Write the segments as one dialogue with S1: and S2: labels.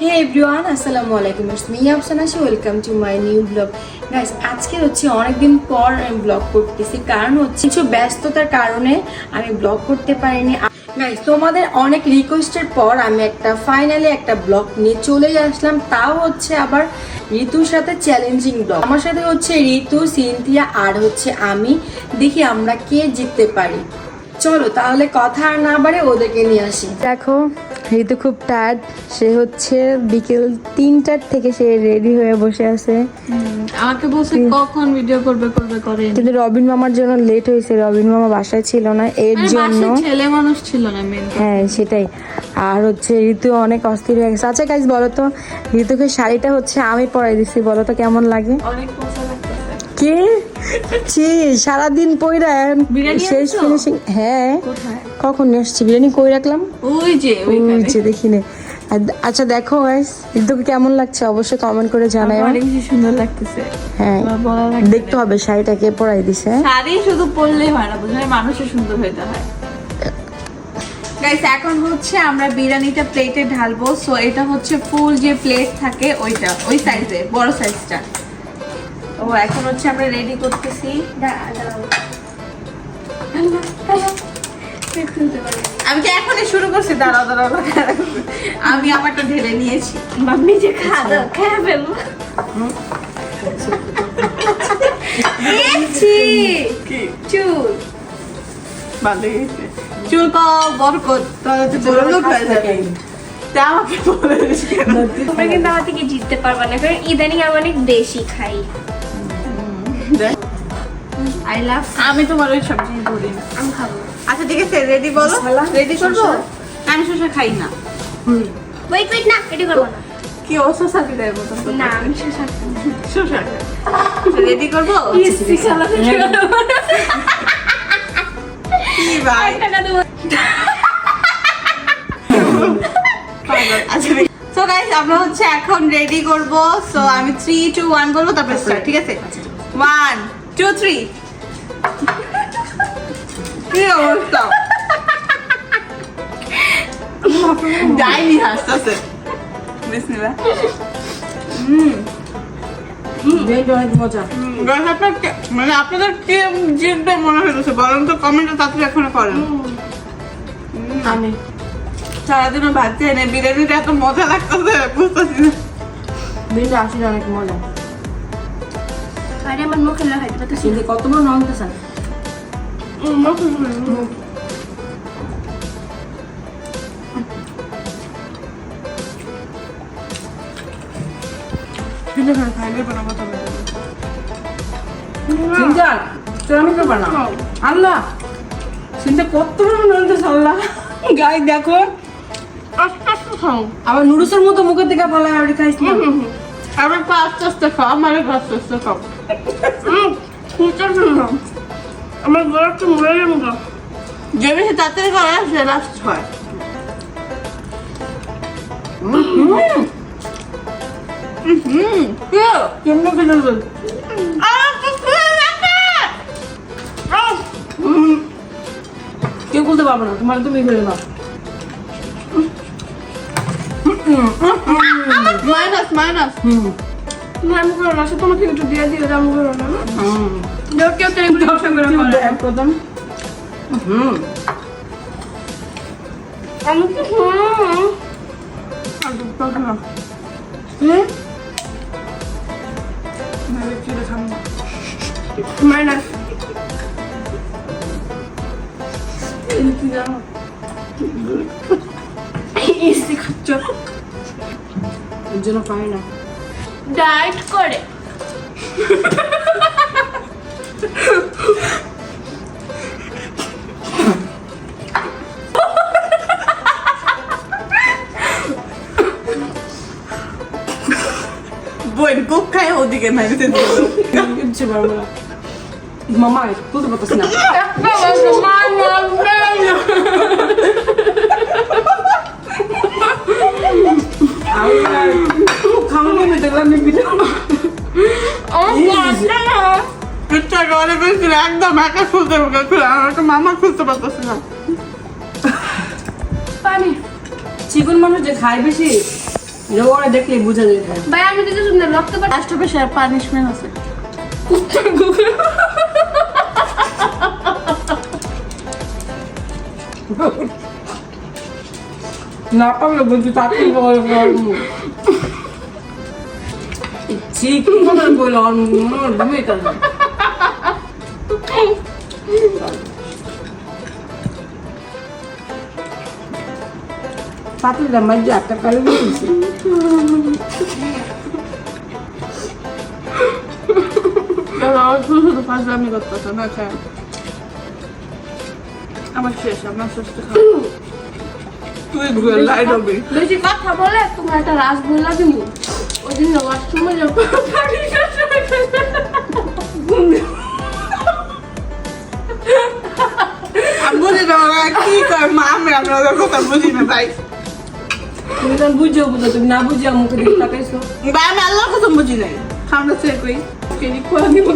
S1: হে everyone, আসসালামু আলাইকুম। Welcome to my new blog. আজকে হচ্ছে অনেকদিন পর আমি ব্লগ করতেছি। কারণ হচ্ছে কিছু ব্যস্ততার কারণে আমি ব্লগ করতে পারিনি। গাইস তোমাদের অনেক রিকোয়েস্টের পর আমি একটা ফাইনালি একটা ব্লগ নিয়ে চলে আসলাম। তাও হচ্ছে আবার ঋতুর সাথে চ্যালেঞ্জিং ব্লগ আমার সাথে হচ্ছে ঋতু, সিনথিয়া আর হচ্ছে আমি। দেখি আমরা কে জিততে পারি। চলো তাহলে কথা আর না বাড়ে ওদেরকে নিয়ে আসি। দেখো ঋতু খুব টায়ার্ড সে হচ্ছে বিকেল তিনটার থেকে সে রেডি হয়ে বসে আছে।
S2: আমাকে বলছে কখন ভিডিও করবে করবে করে
S1: কিন্তু রবিন মামার জন্য লেট হয়েছে। রবিন মামা বাসায় ছিল না এর জন্য
S2: ছেলে মানুষ ছিল না মেন
S1: হ্যাঁ সেটাই। আর হচ্ছে ঋতু অনেক অস্থির হয়ে গেছে। আচ্ছা গাইজ বলো তো ঋতুকে শাড়িটা হচ্ছে আমি পরাই দিচ্ছি বলো তো কেমন লাগে?
S2: অনেক লাগতেছে
S1: কে? ছি সারাদিন পইরা শেষ? ফিনিশিং হ্যাঁ। কখন আসছি বিরিয়ানি কই রাখলাম?
S2: ওই যে
S1: ওই নিচে দেখি নে। আচ্ছা দেখো গাইস ঋতুকে কেমন লাগছে? অবশ্যই কমেন্ট করে জানাই
S2: অনেক সুন্দর লাগতেছে।
S1: হ্যাঁ। দেখতে হবে শাড়িটা কে পরাই দিছে।
S2: শাড়ি শুধু পরলেই হয় না বুঝলে মানুষের সুন্দর হইতে হয়। গাইস এখন হচ্ছে আমরা বিরিয়ানিটা প্লেটে ঢালবো। সো এটা হচ্ছে ফুল যে প্লেট থাকে ওইটা ওই সাইজে বড় সাইজটা ও এখন হচ্ছে আমরা রেডি করতেছি। আমি তো এখনই শুরু করছি দাঁড়াও দাঁড়াও দাঁড়াও। আমি আমারটা ঢেলে নিয়েছি।
S3: মাম্মি যে খাওয়া খেয়ে ফেলব
S2: চুল। বরকত। বড় লোক হয়ে যাবে। আমাকে?
S3: তোমরা কিন্তু আমার থেকে জিততে পারবে না কারণ ইদানিং আমি অনেক বেশি খাই।
S2: আই লাভ আমি তোমার ওই সব জিনিস ধরি
S3: আমি খাব।
S2: আচ্ছা ঠিক আছে রেডি বলো? রেডি করব? আমি শসা খাই না।
S3: ওয়েট ওয়েট না করব না।
S2: কি দেয়
S3: না আমি শসা না।
S2: শসা রেডি করব?
S3: দেবো।
S2: আচ্ছা গাইস আমরা হচ্ছে এখন রেডি করব। সো আমি 3 2 1 বলব তারপর স্টার্ট ঠিক আছে। 1 2 3 কি অবস্থা? ডাইনি হাসতেছে। বিসমিল্লাহ কে- মানে আপনাদের কি জিতবে মনে হইতেছে? বলেন তো কমেন্টে তাড়াতাড়ি এখন করেন।
S1: আমি।
S2: সারাদিনও ভাত চাই না বিরিয়ানিটা এত মজা লাগতেছে বুঝতেছি না।
S1: বিলটা আসলে অনেক মজা।
S3: আরে আমার মুখে লাগাইতে পারতেছি
S1: কিন্তু কত বড় নন্দাসান
S2: কিন্তু খাইলে কোনো কথা বলব না।
S1: চিন্তা তোর আমি করব না। আল্লাহ চিন্তা কত বড় নন্দাস আল্লাহ। গাই দেখো।
S2: আস্তে আস্তে খাও
S1: আবার নুডলসের মতো মুখের দিকে পালা আর খাইস না।
S2: আস্তে আস্তে খাও আমার আস্তে আস্তে খাও।
S3: আমার গলা একটু মরে যাব গো।
S2: যে বেশি তাড়াতাড়ি করে সে লাস্ট হয় হুম
S1: কেমন খেলে কেউ বলতে পারব না তোমার তুমি খেলে নাও
S2: মাইনাস মাইনাস
S1: হুম
S3: তুমি আমি করো না তোমাকে একটু দিয়ে দিও আমি করো না? কেউ কেউ তো এগুলো পছন্দ করে।
S1: প্রথম। হুম।
S3: আমি কি? হুম
S1: হুম
S3: মাইনাস ইসি খাচ্ছ।
S1: এর জন্য পারি না।
S3: ডায়েট করে।
S2: বোন কুক খায় ওদিকে মাইনাসে দিল।
S1: কিচ্ছু পারব না? মামা তুলতে পারতেছি না আমি খাওয়া নিয়ে দেখলাম ভিডিও
S3: Oh, God, no!
S2: অনেক করেছিল একদম একা খুলতে খুলে আমাকে মামা খুলতে পারতেছে না।
S3: পানি।
S1: চিকন মানুষ যে খায় বেশি ওরা দেখলে বোঝা যায়
S3: ভাই আমি দিতে শুনতে রক্ত পানি
S2: বেশি পানিশমেন্ট আছে।
S1: না পারলে বলছি তাকে
S2: আমার শেষ আমার সুস্থ তুই ঘুরে লাইট হবে।
S3: বেশি কথা বলে তোমার একটা রাসগোল্লা দিব। ওই দিন ওয়াশরুমে
S2: বুঝি না কি করে মা আমি আপনাদের কথা বুঝি না ভাই
S1: তুমি তখন বুঝছ বুঝো তুমি না বুঝিয়া মুখে দিকে তাকাইছো
S2: ভাই আমি আল্লাহর কথা বুঝি নাই। খাওয়া চেয়ে কই কেজি খোয়া দিব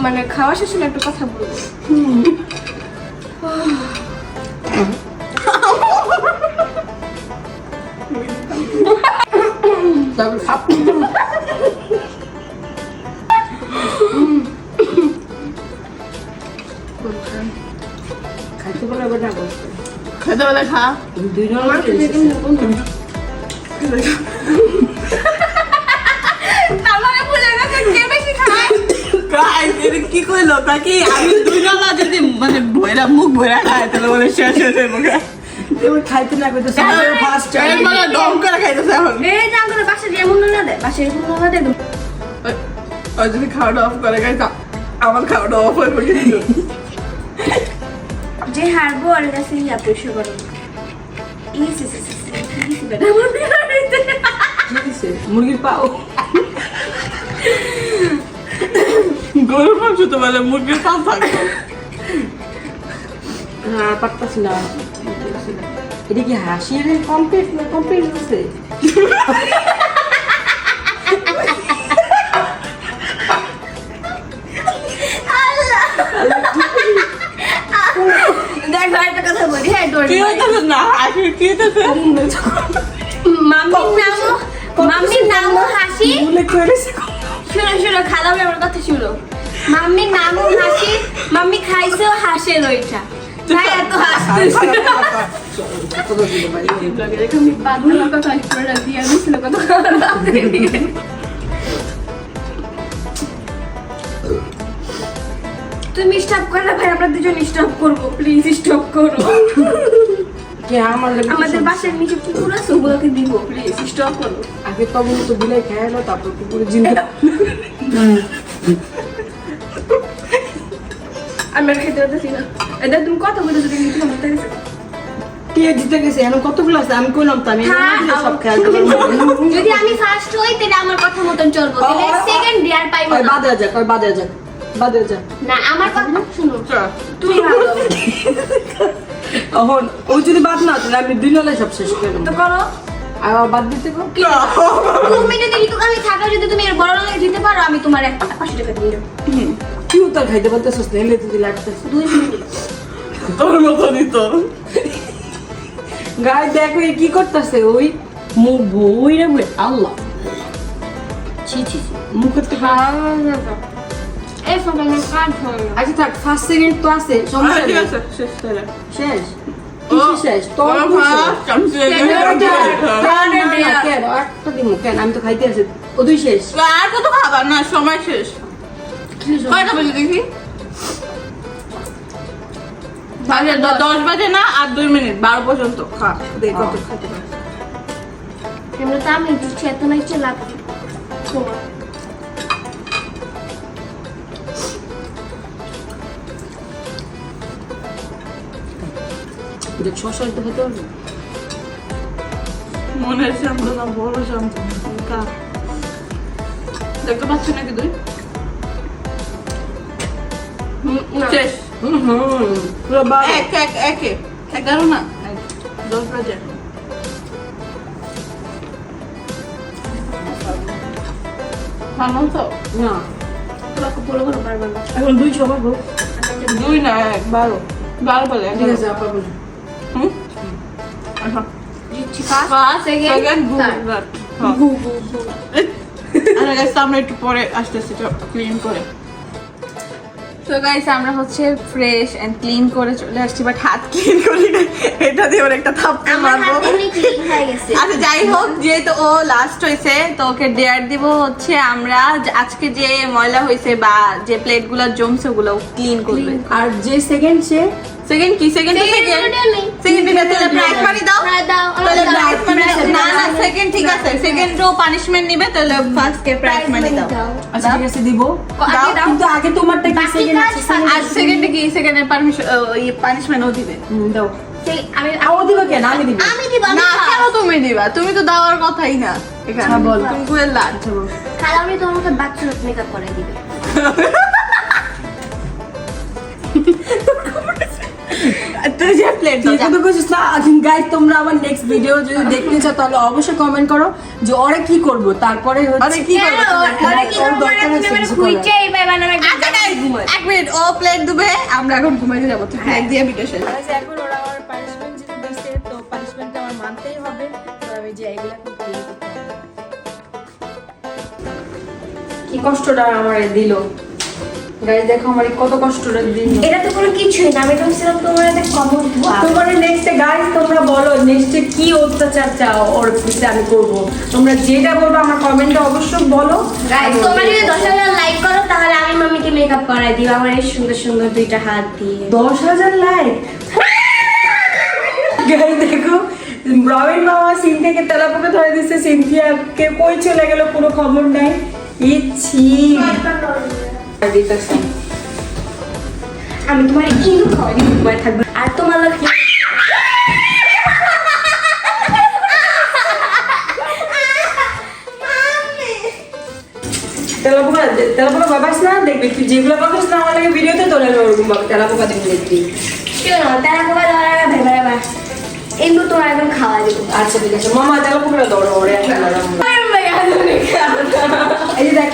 S3: মানে খাওয়া শেষে আমি একটা কথা বলব।
S1: খাইতে
S2: বলে খা।
S1: দুই জন
S3: কি
S2: কইলো? তাকে আমি দুই জনা যদি মানে ভয়রা মুখ ভয়রা খায় তাহলে বলে শেষ হয়ে যাবে গা।
S1: এবার খাইতে না করতে ফার্স্ট
S2: এই মানে দম করে খাইতেছে এখন।
S3: এই যে আমাদের বাসা যেমন না দেয় বাসা এরকম না
S2: ওই- ওই যদি খাওয়াটা অফ করে গাইস আমার খাওয়াটা অফ হয়ে গেছে।
S3: যে হারবো আর কাছে ইয়া পয়সা করো।
S1: মুরগির পাও?
S2: গরুর মাংস তো বলে মুরগির পাল থাকবে
S1: আর পারতাছি না। এটা কি হাসির কমপ্লিট না কমপ্লিট হচ্ছে
S3: দেখ আর একটা কথা বলি। হ্যাঁ
S2: হইতেছে?
S3: মাম্মির নামও হাসি। শোনো শোনো খালাম আমার কথা শুনো। মাম্মির নামও হাসি মাম্মি খাইছেও হাসে ওইটা। তাই এত হাসতেছে করে তুমি স্টপ করলে ভাই আমরা দুজন স্টপ করব প্লিজ স্টপ করো। আমাদের বাসার নিচে কুকুর আছে ওগুলোকে দিব প্লিজ স্টপ করো।
S1: আগে তখন তো বিলাই খেয়ে তারপর কুকুরে জিন্দা
S3: আমি আর খেতে পারতেছি না। এটা তুমি কথা বলে যদি নিতে হবে তাই
S1: কে জিতে গেছে এখন কতগুলো আছে? আমি কইলাম তো আমি
S3: হ্যাঁ,
S1: সব খেয়াল
S3: যদি আমি ফার্স্ট হই তাহলে আমার কথা মতন চলবো। তাহলে সেকেন্ড পাইবো না।
S1: বাদে যাক বাদে যাক বাদে যাক।
S3: না আমার কথা শুনো।
S2: চল।
S3: তুমি ভালো
S1: এখন ও যদি বাদ না তাহলে আমি দুই নলে সব শেষ করে
S3: তো করো।
S1: আর বাদ দিতে কো
S3: কি তুমি যদি ঋতু আমি থাকা যদি তুমি এর বড় লাগে দিতে পারো আমি তোমার একটা পাঁচশো টাকা দিয়ে দেবো।
S1: কি উত্তর খাইতে পারতেছিস না হেলে তুই লাগতেছিস
S3: দুই মিনিট।
S2: তোর মতনই তো।
S1: গায়ে দেখো কি করতেছে ওই। মুখ বই রে বই আল্লাহ। ছি ছি
S3: এই সব আমার কাজ হয় না
S1: আচ্ছা থাক ফার্স্ট সেকেন্ড তো আছে সমস্যা নেই।
S2: শেষ।
S1: শেষ? কিসে শেষ তোর
S2: তোর
S1: কিসে?
S2: ফার্স্ট আমি
S1: না, না, না, কেন? একটা দিমু, কেন? আমি তো খাইতে আছি ও দুই শেষ
S2: আর কত খাবার না সময় শেষ কয়টা বাজে দেখি দশ বাজে না আর দুই মিনিট বারো পর্যন্ত খা দেখ কত।
S3: এমনি তো আমি দিচ্ছি এত না ইচ্ছে লাভ তোমার
S1: দেখ শশা তো খেতে হবে
S2: মনের শ্যাম্পু না বড় খা দেখতে পাচ্ছি নাকি তুই শেষ।
S1: হুম হুম পুরো বারো।
S2: এক এক একে। এগারো না? এক, দশ বাজে। ভালো তো?
S1: না।
S3: বলো বলো বারবার
S1: এখন দুই ছবার
S2: দুই না এক বারো। বারো বলে
S1: ঠিক আছে আপা
S2: আচ্ছা আমরা একটু পরে আসতেছি ক্লিন করে তো গাইস আমরা হচ্ছে ফ্রেশ এন্ড ক্লিন করে চলে আসছি বাট হাত ক্লিন করি না এটা দিয়ে ওর একটা থাপ্পড় মারবো।
S3: হয়ে।
S2: আচ্ছা যাই হোক যেহেতু ও লাস্ট হয়েছে তো ওকে ডেয়ার দিব হচ্ছে আমরা আজকে যে ময়লা হয়েছে বা যে প্লেটগুলো জমছে ওগুলো ক্লিন করবে।
S1: আর যে সেকেন্ড সে
S2: সেকেন্ড কি সেকেন্ড
S3: Second
S2: সেকেন্ড
S3: নেই।
S2: সেকেন্ড এটা তাহলে ব্রাইট মারি দাও।
S3: হ্যাঁ, দাও,
S2: তাহলে। ব্রাইট মারি না না সেকেন্ড ঠিক আছে। সেকেন্ড ও পানিশমেন্ট নিবে তাহলে ফার্স্ট কে ব্রাইট মারি দাও।
S1: আচ্ছা ঠিক আছে দিব।
S3: আগে দাও।
S1: কিন্তু আগে তোমারটা কি সেকেন্ড আছে?
S2: আর সেকেন্ডে কি সেকেন্ডের পারমিশন পানিশমেন্ট ও দিবে।
S1: দাও।
S3: আমি
S1: আ, ও দিবে কেন আমি দিব।
S3: আমি দিব
S2: না কেন তুমি দিবা? তুমি তো দেওয়ার কথাই না এখানে।
S1: বল।
S2: তুমি কুয়ের লাট
S1: বল।
S3: খালা উনি তোমাকে বাচ্চার মেকআপ করে দিবে।
S2: তুই যে প্লেট
S1: তুই তো কিছু না গাইস তোমরা আমার নেক্সট ভিডিও যদি দেখতে চাও তাহলে অবশ্যই কমেন্ট করো যে ওরা কি করব তারপরে হচ্ছে
S2: কি? করবে
S3: ওরা কি করব?
S1: দরকার
S3: তুমি
S1: আছে
S3: আমার
S1: কিছু
S3: খুঁজে এই বানাবে
S2: আচ্ছা। এক মিনিট ও প্লেট দিবে আমরা এখন ঘুমাইতে যাব তুই প্লেট দিয়ে ভিডিও শেষ
S1: Guys, এখন ওরা আমার পানিশমেন্ট যেটা দিচ্ছে তো পানিশমেন্টটা আমার মানতেই হবে তো আমি যে এগুলা হবে। কি কষ্টটা আমার দিল গাইস দেখো আমার কত কষ্টটা দিল
S3: এটা তো কোনো কিছুই না আমি তোমার কমন
S1: তোমার নেক্সটে গাইস তোমরা বলো নেক্সটে কি অত্যাচার চাও ওর পিছে আমি করব? তোমরা যেটা বলব আমার কমেন্টে অবশ্যই বলো। আমি
S3: তোমরা যদি
S1: ওটাই
S3: দশ
S1: করব।
S3: হাজার লাইক করো তাহলে আমি মাম্মিকে মেকআপ করাই দিব আমার এই সুন্দর সুন্দর দুইটা হাত দিয়ে।
S1: দশ হাজার লাইক গাই দেখো ব্রাউন মামা সিন থেকে তেলাপোকে ধরে দিচ্ছে সিনথিয়াকে কই চলে গেল কোনো খবর নাই? ইচ্ছি। দিতেছে
S3: আমি তোমার ইন্দু খাওয়াই? তোমার থাকবে। আর তোমার
S1: তেলাপোকা তেলাপোকা বাবাস না? দেখবি তুই যেগুলো বাবাস না আমার লাগে ভিডিওতে তোলে আমি ওরকম ভাবে তেলাপোকা দিন দেখবি।
S3: কেন? তারা খাবার দাঁড়া ভেবে ভেবে ইন্দু তোমার একদম খাওয়া দিব
S1: আচ্ছা ঠিক আছে। মামা তেলাপোকা দৌড়ো ওরে এই দেখ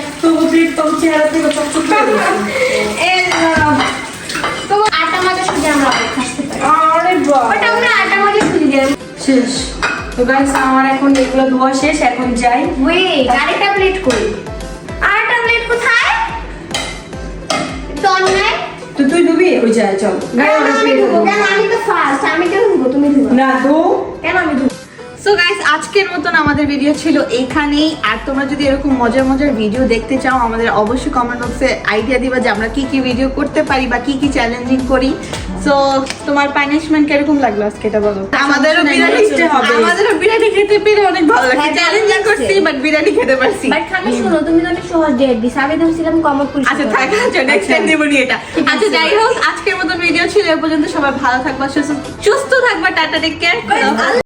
S1: তুই তোর চেহারা থেকে চকচক দিয়েছে।
S3: তোমার আটা মাঝে সুজি আমরা অনেক
S1: আরে বাবা
S3: ওটা আমরা আটা মাঝে সুজি দিলাম
S1: শেষ। তো গাইস আমার এখন এগুলো ধোয়া শেষ এখন যাই।
S3: ওয়েট আরেকটা প্লেট করি। আরেকটা প্লেট কোথায়? তো অন্যায়
S1: তো তুই ধুবি? ওই যায় চল। গায়ে
S3: আমি ধুবো। কেন আমি তো ফার্স্ট আমি কেন ধুবো তুমি ধুবো
S1: না ধো।
S3: কেন আমি ধুবো?
S2: সো গাইস আজকের মতন আমাদের ভিডিও ছিল এইখানেই আর তোমরা যদি এরকম মজার মজার ভিডিও দেখতে চাও আমাদের অবশ্যই কমেন্ট বক্সে আইডিয়া দিবা যে আমরা কি কি ভিডিও করতে পারি বা কি কি চ্যালেঞ্জিং করি। সো তোমার পানিশমেন্ট কীরকম লাগল আজকে এটা বলো? আমাদেরও বিরিয়ানি
S1: খেতে হবে।
S2: আমাদেরও বিরিয়ানি খেতে পেরে অনেক ভালো লাগছে
S3: হ্যাঁ, ভালো
S2: চ্যালেঞ্জিং করছি বাট বিরিয়ানি খেতে পারছি।
S3: বাট খালি শোনো তুমি তো অনেক সহজ ডেট দিস আমি ভেবেছিলাম কমন পুলিশ
S2: আচ্ছা থাক আচ্ছা নেক্সট টাইম দেবো নি এটা। আচ্ছা যাই হোক আজকের মতো ভিডিও ছিল এ পর্যন্ত। সবাই ভালো থাকবা সুস্থ সুস্থ থাকবা টাটা টেক কেয়ার